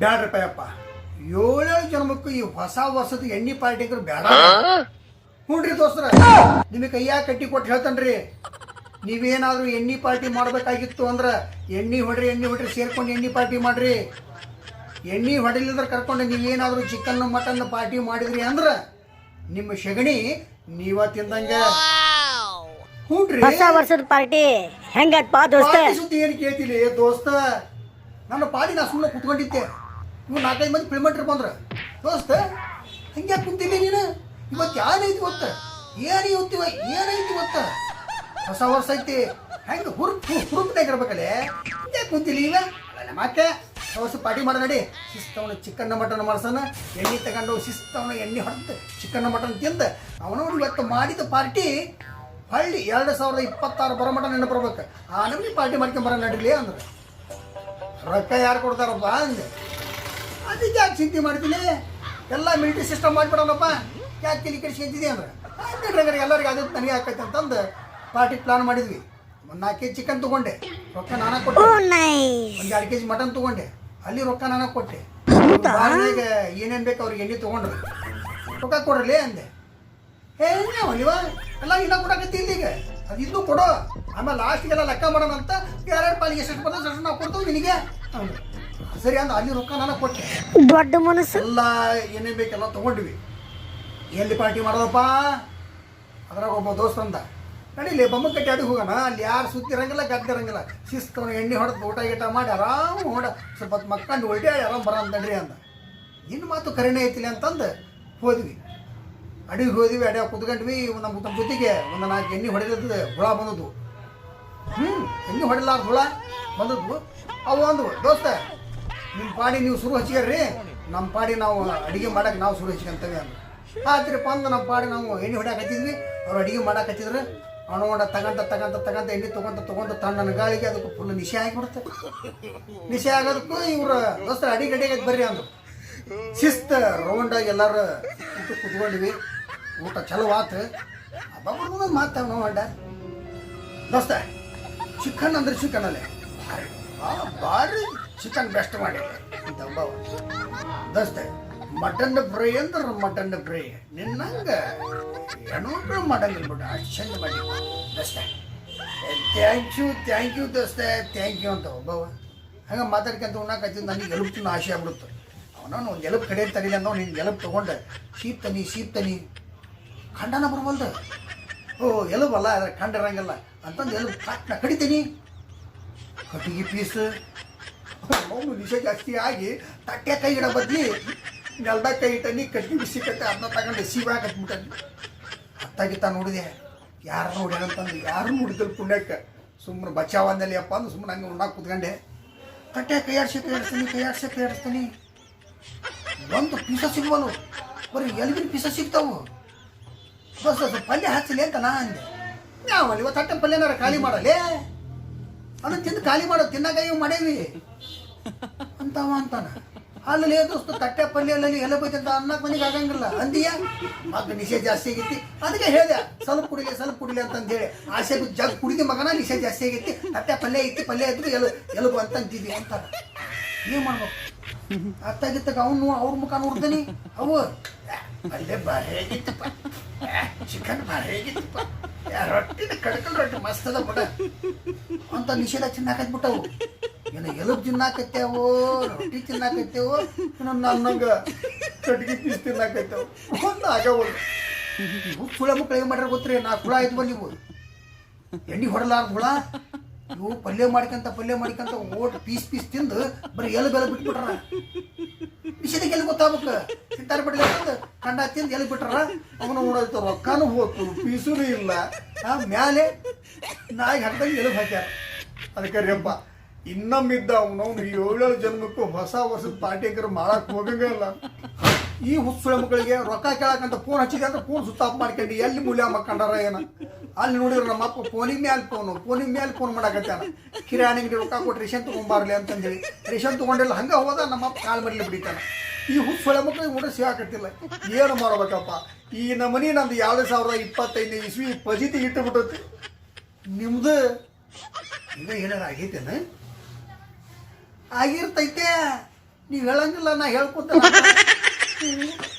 ಬ್ಯಾಡ್ರಪ್ಪಯ್ಯಪ್ಪ ಏಳೇಳು ಜನ್ಮಕ್ಕೂ ಈ ಹೊಸ ವರ್ಷದ ಎಣ್ಣೆ ಪಾರ್ಟಿಗರು ಬೇಡ ಹ್ಞೂನ್ರಿ ದೋಸ್ತರ ನಿಮಗೆ ಕೈಯಾಗ ಕಟ್ಟಿ ಕೊಟ್ಟು ಹೇಳ್ತಾನ್ರಿ. ನೀವೇನಾದ್ರೂ ಎಣ್ಣೆ ಪಾರ್ಟಿ ಮಾಡಬೇಕಾಗಿತ್ತು ಅಂದ್ರೆ ಎಣ್ಣೆ ಹೊಡ್ರಿ ಎಣ್ಣೆ ಹೊಡ್ರಿ ಸೇರ್ಕೊಂಡು ಎಣ್ಣೆ ಪಾರ್ಟಿ ಮಾಡ್ರಿ. ಎಣ್ಣೆ ಹೊಡಿಲಿದ್ರೆ ಕರ್ಕೊಂಡು ನೀವೇನಾದ್ರೂ ಚಿಕನ್ ಮಟನ್ ಪಾರ್ಟಿ ಮಾಡಿದ್ರಿ ಅಂದ್ರೆ ನಿಮ್ಮ ಸೆಗಣಿ ನೀವ ತಿಂದಂಗೆ. ಹ್ಞೂನ್ರಿ ಹೊಸ ವರ್ಷದ ಪಾರ್ಟಿ ಹೆಂಗಪ್ಪ ದೋಸ್ತ? ಪಾರ್ಟಿ ಸುದ್ದಿ ಏನು ಕೇಳ್ತಿಲಿ ದೋಸ್ತ ನನ್ನ ಪಾಡಿ ನಾ ಸುಮ್ಮನೆ ಕುತ್ಕೊಂಡಿದ್ದೆ. ಇವ್ ನಾಲ್ಕೈದು ಮಂದಿ ಕಿಲೋಮೀಟ್ರ್ ಬಂದ್ರ. ದೋಸ್ತ ಹಂಗೆ ಕುಂತಿಲ್ಲ ನೀನು? ಇವತ್ತು ಯಾರೈತಿ ಗೊತ್ತ? ಏನು ಇವತ್ತಿವ ಏನೈತಿ ಗೊತ್ತ? ಹೊಸ ವರ್ಷ ಐತಿ. ಹೆಂಗೆ ಹುರುಪು ಹುರುಪ್ನಾಗ ಇರ್ಬೇಕಲ್ಲೇ? ಹಿಂಗೆ ಕುಂತಿಲ್ಲ ಈಗ ಮತ್ತೆ ಹೊಸ ಪಾರ್ಟಿ ಮಾಡ ನಡಿ. ಶಿಸ್ತವನ ಚಿಕನ್ ಮಟನ್ ಮಾಡ್ಸನ ಎಣ್ಣೆ ತಗೊಂಡು ಶಿಸ್ತವನ ಎಣ್ಣೆ ಹೊಡೆದು ಚಿಕನ್ ಮಟನ್ ತಿಂದ ಅವನವ್ರು ಇವತ್ತು ಮಾಡಿದ ಪಾರ್ಟಿ ಹಳ್ಳಿ ಎರಡು ಸಾವಿರದ ಇಪ್ಪತ್ತಾರು ಬರೋ ಮಟನ್ ನೆನಪು ಬರ್ಬೇಕು. ಆ ನಮಗೆ ಪಾರ್ಟಿ ಮಾಡ್ಕೊಂಡ್ ಬರೋ ನಡಿಲಿ ಅಂದ್ರೆ. ರೊಕ್ಕ ಯಾರು ಕೊಡ್ತಾರಪ್ಪ ಅಂದೆ. ಅದಕ್ಕೆ ಯಾಕೆ ಚಿಂತೆ ಮಾಡ್ತೀನಿ? ಎಲ್ಲ ಮಿಲಿಟರಿ ಸಿಸ್ಟಮ್ ಮಾಡಿಬಿಡೋಣಪ್ಪ. ಯಾಕೆ ತಲೆ ಕೆಡಿಸ್ಕೊಂತಿದ್ದೆ ಅಂದ್ರೆ? ಹಂಗೆ ಎಲ್ಲರಿಗೆ ಅದು ನನಗೆ ಹಾಕೈತೆ ಅಂತಂದು ಪಾರ್ಟಿ ಪ್ಲಾನ್ ಮಾಡಿದ್ವಿ. ಒಂದು ನಾಲ್ಕು ಕೆ ಜಿ ಚಿಕನ್ ತೊಗೊಂಡೆ. ರೊಕ್ಕ ನಾನು ಕೊಟ್ಟೆ. ಒಂದು ಎರಡು ಕೆ ಜಿ ಮಟನ್ ತೊಗೊಂಡೆ. ಅಲ್ಲಿ ರೊಕ್ಕ ನಾನು ಕೊಟ್ಟೆ. ಏನೇನು ಬೇಕು ಅವ್ರಿಗೆ ಎಣ್ಣೆ ತೊಗೊಂಡ್ರು. ರೊಕ್ಕ ಕೊಡ್ರಲಿ ಅಂದೆ. ಏನೇ ಅಲ್ಲಿವ ಎಲ್ಲ ಇನ್ನ ಕೊಡಕತ್ತಿ ಈಗ. ಅದು ಇನ್ನೂ ಕೊಡು. ಆಮೇಲೆ ಲಾಸ್ಟಿಗೆಲ್ಲ ಲೆಕ್ಕ ಮಾಡೋಣ ಅಂತ ಎರಡು ಪಾಲಿಗೆ ಎಷ್ಟು ಬರ್ತದೆ ಅಷ್ಟು ನಾವು ಕೊಡ್ತೇವೆ ನಿನಗೆ. ಅಂದ್ರು. ಸರಿ ಅಂದ ಅಲ್ಲಿ ರೊಕ್ಕ ನಾನು ಕೊಟ್ಟೆ. ದೊಡ್ಡ ಮನಸ್ಸು. ಎಲ್ಲ ಏನೇನು ಬೇಕೆಲ್ಲ ತೊಗೊಂಡ್ವಿ. ಎಲ್ಲಿ ಪಾರ್ಟಿ ಮಾಡೋದಪ್ಪ? ಅದ್ರಾಗ ಒಬ್ಬ ದೋಸ್ತ ಅಂದ ನಡೀಲಿ ಬೊಮ್ಮ ಕಟ್ಟಿ ಅಡಿಗೆ ಹೋಗೋಣ. ಅಲ್ಲಿ ಯಾರು ಸುತ್ತಿರಂಗಿಲ್ಲ ಗದ್ದಿರಂಗಿಲ್ಲ. ಶಿಸ್ತು ಎಣ್ಣೆ ಹೊಡೆದು ಊಟ ಗೀಟ ಮಾಡಿ ಆರಾಮ್ ಹೊಡ ಸ್ವಲ್ಪ ಹೊತ್ತು ಮಕ್ಕಂಡು ಒಳ್ಳೆ ಆರಾಮ್ ಬರ ಅಂತಡ್ರಿ ಅಂದ. ಇನ್ನು ಮಾತು ಕರೆಣೆ ಐತಿಲಿ ಅಂತಂದು ಹೋದ್ವಿ. ಅಡಿಗೆ ಹೋದ್ವಿ ಅಡಿಯಾಗ ಕುತ್ಕೊಂಡ್ವಿ ನಮ್ಮ ನಮ್ಮ ಜೊತೆಗೆ ಒಂದು ನಾಲ್ಕು ಎಣ್ಣೆ ಹೊಡೆದದ್ದು ಹುಳ ಬಂದದ್ದು. ಹ್ಞೂ ಎಣ್ಣೆ ಹೊಡಿಲಾರ್ದ ಹುಳ ಬಂದದ್ದು. ಅವು ಅಂದ್ವು ದೋಸ್ತ ನಿಮ್ಮ ಪಾಡಿ ನೀವು ಶುರು ಹಚ್ಚಿಗ್ರಿ ನಮ್ಮ ಪಾಡಿ ನಾವು ಅಡಿಗೆ ಮಾಡಕ್ಕೆ ನಾವು ಶುರು ಹಚ್ಕೊಂತೇವೆ ಅಂತ ಆತ್ರಿಪ್ಪ ಅಂದ್ರೆ ನಮ್ಮ ಪಾಡಿ ನಾವು ಎಣ್ಣೆ ಹತ್ತಿದ್ವಿ ಅವ್ರು ಅಡಿಗೆ ಹತ್ತಿದ್ರು ಹೊಡ ತಗಂತ ತಗಂತ ತಗಂತ ಎಣ್ಣೆ ತೊಗೊಂತ ತೊಗೊಂತ ತಣ್ಣನ ಗಾಳಿಗೆ ಅದಕ್ಕೆ ಫುಲ್ ನಿಶೆ ಆಗಿಬಿಡುತ್ತೆ ನಿಶೆ ಆಗೋದಕ್ಕೂ ಇವ್ರು ದೋಸ್ತರ ಅಡಿಗೆ ಅಡಿಗೆ ಬರ್ರಿ ಅಂದ್ರು. ಶಿಸ್ತ ರೌಂಡಾಗಿ ಎಲ್ಲರೂ ಊಟ ಕುತ್ಕೊಂಡ್ವಿ. ಊಟ ಚಲೋ ಆತು. ಅಬ್ಬ ಮಾತಾವ ನಾವು ಅಂಡ ದೋಸ್ತ ಚಿಕನ್ ಅಂದ್ರೆ ಚಿಕನ್ ಅಲ್ಲೇ ಚಿಕನ್ ಬೆಸ್ಟ್ ಮಾಡಿ ಅಂತ ಒಬ್ಬವ ದೋಸ್ತ ಮಟನ್ ಫ್ರೈ ಅಂದ್ರೆ ಮಟನ್ ಫ್ರೈ ನಿನ್ನಂಗ ಏನೋ ಮಾಡಂಗಿಲ್ಲ ಬಿಡು ಅಷ್ಟು ಚಂದ ಮಾಡಿ ದಸ್ತೆ ಥ್ಯಾಂಕ್ ಯು ಥ್ಯಾಂಕ್ ಯು ದಸ್ತೆ ಥ್ಯಾಂಕ್ ಯು ಅಂತ ಒಬ್ಬವ ಹಂಗೆ ಮಾತಾಡ್ಕೊಂತ ಉಣ್ಣಾಕತ್ತಿದ್ದು ನನಗೆ ಎಲುಬು ತಿನ್ನೋ ಆಸೆ ಆಗ್ಬಿಡುತ್ತೆ ಅವನ ಒಂದು ಎಲುಬು ಕಡೆ ತಡಿಲ್ಲ ಅನ್ನೋ ನೀನು ಗೆಲುಪ್ ತೊಗೊಂಡೆ. ಸೀಪ್ತನಿ ಸೀಪ್ತನಿ ಖಂಡನ ಬರ್ಬಲ್ದು ಓ ಎಲುಬಲ್ಲ ಅದ್ರ ಖಂಡ ಇರಂಗಿಲ್ಲ. ಅಂತಂದು ಎಲುಬು ಕಟ್ನ ಕಡಿತೀನಿ. ಕಟ್ಟಿಗೆ ಪೀಸ್ ಅವನು ನಿಶೆ ಜಾಸ್ತಿ ಆಗಿ ತಟ್ಟೆ ಕೈ ಇಡೋ ಬದ್ಲಿ ನೆಲ್ದಾಗ ಕೈ ಇಟ್ಟನಿ ಕಟ್ಟಿ ಬಿಸಿ ಕಟ್ಟೆ ಅದನ್ನ ತಗೊಂಡು ಸೀಬಾ ಕಟ್ಬಿಟ್ಟಿ ಅತ್ತಾಗಿತ್ತ ನೋಡಿದೆ. ಯಾರು ನೋಡ್ಯಾರಂತಂದು ಯಾರು ನೋಡಿದ್ರು ಪುಣ್ಯಕ್ಕೆ. ಸುಮ್ಮನೆ ಬಚಾವಂದಲ್ಲಿ ಅಪ್ಪ ಅಂದ್ರೆ ಸುಮ್ಮನೆ ಹಂಗೆ ಉಣ್ಣಾಕ ಕುತ್ಕೊಂಡೆ. ತಟ್ಟೆ ಕೈ ಆಡ್ಸಿ ಕೈ ಆಡಿಸ್ತೀನಿ, ಕೈ ಆಡ್ಸಿ ಕೈ ಆಡಿಸ್ತೀನಿ. ಒಂದು ಪೀಸ ಸಿಗ್ಬೋದು ಬರೀ ಎಲ್ಗಿನ ಪೀಸ ಸಿಗ್ತಾವು. ಬಸ್ ಬಸ್ ಪಲ್ಯ ಹಚ್ಚಲಿ ಅಂತ ನಾ ಅಂದೆ. ನಾವಲ್ಲಿ ಇವತ್ತು ತಟ್ಟೆ ಪಲ್ಯನಾರ ಖಾಲಿ ಮಾಡಲೇ? ಅದನ್ನ ತಿಂದು ಖಾಲಿ ಮಾಡೋ ತಿನ್ನಾಗ ಇವು ಮಾಡೇವಿ ಅಂತವ ಅಂತಾನ. ಅಲ್ಲಿ ದೋಸ್ತ, ತಟ್ಟೆ ಪಲ್ಯಲ್ಲಿ ಎಲ್ಲ ಬೈತಂತ ಅನ್ನಕ್ಕೆ ಮನೆಗೆ ಆಗಂಗಿಲ್ಲ. ಅಂದಿಯ? ಮಗ ನಿಷೇಧ ಜಾಸ್ತಿ ಆಗೈತಿ. ಅದಕ್ಕೆ ಹೇಳಿದೆ, ಸ್ವಲ್ಪ ಕುಡಿಲಿ ಸ್ವಲ್ಪ ಕುಡಿಲಿ ಅಂತ ಹೇಳಿ. ಆಸೆ ಬಿದ್ದು ಜಗ್ ಕುಡಿದಿ ಮಗನ, ನಿಷೇಧ ಜಾಸ್ತಿ ಆಗೈತಿ. ತಟ್ಟೆ ಪಲ್ಯ ಐತಿ ಪಲ್ಯ ಇದ್ರು ಎಲ್ಲ ಎಲುಬು ಅಂತಂತಿದ್ವಿ ಅಂತಾರ ಏನು ಮಾಡ್ಬೇಕು? ಅತ್ತಾಗಿತ್ತಾಗ ಅವನು, ಅವ್ರ ಮುಖ ನೋಡ್ತಾನೆ ಅವು ಪಲ್ಯ ಬಾರಿ ಹೇಗಿತ್ತಪ್ಪ ಚಿಕನ್ ಬಾರ ಹೇಗಿತ್ತಪ್ಪ ರೊಟ್ಟಿ ಕಡ್ಕಲ್ ರೊಟ್ಟಿ, ಮಸ್ತ್ ಅದ ಬಿಡ ಅಂತ ನಿಷೇಧ ತಿನ್ನಾಕತ್ಬಿಟ್ಟವು ಏನು ಎಲುಬು ತಿನ್ನಾಕತ್ತೇವೋ, ರೊಟ್ಟಿ ತಿನ್ನಾಕತ್ತೇವೋ, ನನ್ನ ಅನ್ನಂಗ ಕಟ್ಗಿ ಪೀಸ್ ತಿನ್ನಾಕತ್ತೇವು. ಒಂದು ಆಗವಲ್ಲ ಇವು ಸುಳ ಏನು ಮಾಡ್ಯಾರ ಗೊತ್ತ್ರಿ, ನಾ ಹುಳ ಆಯ್ತು ನೀವು. ಎಣ್ಣೆ ಹೊಡಲಾರ್ದ ಹುಳ? ಇವು ಪಲ್ಯ ಮಾಡ್ಕಂತ ಪಲ್ಯ ಮಾಡ್ಕಂತ ಓಟ್ ಪೀಸ್ ಪೀಸ್ ತಿಂದು ಬರೀ ಎಲ್ ಬೆಲೆ ಬಿಟ್ಬಿಟ್ರ. ನಿಷೇಧಕ್ಕೆ ಎಲ್ಲಿ ಗೊತ್ತಾಗ್ಬೇಕು? ತಿಂತಾರ ಬಿಡ್ಲಿ ಕಂಡ ತಿಂದು ಎಲ್ಲಿ ಬಿಟ್ರ. ಅವನು ನೋಡೋದು ರೊಕ್ಕನೂ ಹೋಗ್ತು ಪೀಸೂ ಇಲ್ಲ. ಮ್ಯಾಲೆ ನಾಯಿ ಹಾಕ್ದಂಗೆ ಎಲು ಹಾಕ್ಯಾರ. ಅದಕ್ಕೆ ರೀಪ್ಪ ಇನ್ನೊಮ್ಮಿದ್ದ ಅವನವನು ಏಳೇಳು ಜನ್ಮಕ್ಕೂ ಹೊಸ ವರ್ಷದ ಪಾರ್ಟಿಕರು ಮಾಡಕ್ ಹೋಗಂಗಿಲ್ಲ ಈ ಹುಸ್ಸುಳ ಮಕ್ಕಳಿಗೆ ರೊಕ್ಕ ಕೇಳಕಂತ ಫೋನ್ ಹಚ್ಚಿದೆ ಅಂದ್ರೆ ಫೋನ್ ಸುತ್ತಾಪ್ ಮಾಡ್ಕೊಂಡು ಎಲ್ಲಿ ಮೂಲ್ಯ ಮಕ್ಕಂಡಾರ ಏನ? ಅಲ್ಲಿ ನೋಡಿದ್ರೆ ನಮ್ಮ ಅಪ್ಪ ಫೋನಿನ ಮ್ಯಾಲೆ ಫೋನು ಫೋನಿನ ಮ್ಯಾಲೆ ಫೋನ್ ಮಾಡಕತ್ತಾನ ಕಿರಾಣಿ ಅಂಗಡಿ ರೊಕ್ಕ ಕೊಟ್ಟು ರೇಷನ್ ತೊಗೊಂಬಾರ್ಲಿ ಅಂತಂದೇಳಿ. ರೇಷನ್ ತೊಗೊಂಡಿಲ್ಲ, ಹಂಗೆ ಹೋದ ನಮ್ಮ ಅಪ್ಪ ಕಾಲು ಮರಲಿ ಬಿಡಿತಾನ. ಈ ಹುಸುಳ ಮಕ್ಕಳಿಗೆ ಊಟ ಸಿಗಾಕತ್ತಿಲ್ಲ ಏನು ಮಾಡ್ಬೇಕಪ್ಪ? ಈ ನಮನಿ ನಂದು ಎರಡು ಸಾವಿರದ ಇಪ್ಪತ್ತೈದು ಇಸ್ವಿ ಪಜಿತಿ ಇಟ್ಟು ಬಿಟ್ಟತಿ ನಿಮ್ದು ಈಗ ಏನಾರ ಆಗೈತೇನ? ಆಗಿರ್ತೈತೆ. ನೀವು ಹೇಳಂಗಿಲ್ಲ ನಾ ಹೇಳ್ಕೊತ